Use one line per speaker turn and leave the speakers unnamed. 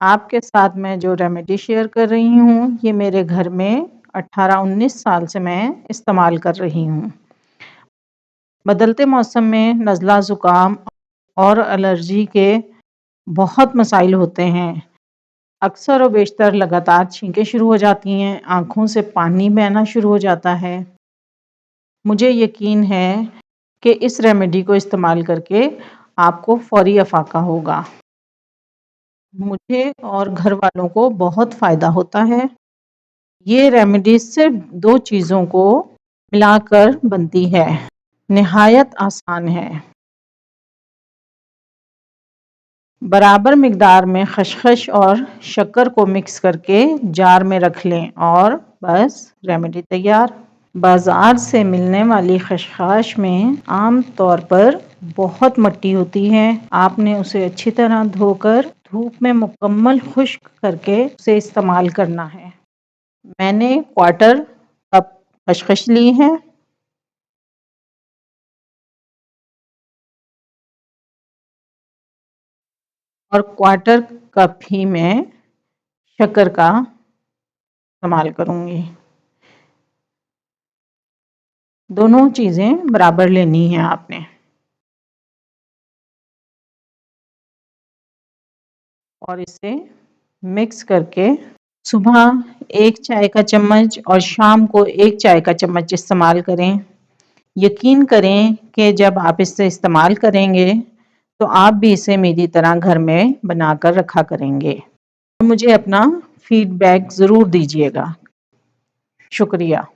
आपके साथ मैं जो रेमेडी शेयर कर रही हूँ, ये मेरे घर में 18-19 साल से मैं इस्तेमाल कर रही हूँ। बदलते मौसम में नज़ला ज़ुकाम और एलर्जी के बहुत मसाइल होते हैं। अक्सर और बेशतर लगातार छींकें शुरू हो जाती हैं, आँखों से पानी बहना शुरू हो जाता है। मुझे यकीन है कि इस रेमेडी को इस्तेमाल करके आपको फौरी अफाका होगा। मुझे और घर वालों को बहुत फ़ायदा होता है। ये रेमेडी सिर्फ़ दो चीज़ों को मिलाकर बनती है। नहायत आसान है। बराबर मकदार में खशखश और शक्कर को मिक्स करके जार में रख लें और बस रेमेडी तैयार। बाज़ार से मिलने वाली खशखाश में आम तौर पर बहुत मट्टी होती है। आपने उसे अच्छी तरह धोकर धूप में मुकम्मल खुश्क करके उसे इस्तेमाल करना है। मैंने क्वार्टर कप खशखश ली है। और क्वार्टर कप ही मैं शक्कर का इस्तेमाल करूँगी। दोनों चीज़ें बराबर लेनी है आपने। और इसे मिक्स करके सुबह एक चाय का चम्मच और शाम को एक चाय का चम्मच इस्तेमाल करें। यकीन करें कि जब आप इसे इस्तेमाल करेंगे तो आप भी इसे मेरी तरह घर में बनाकर रखा करेंगे। मुझे अपना फीडबैक ज़रूर दीजिएगा। शुक्रिया।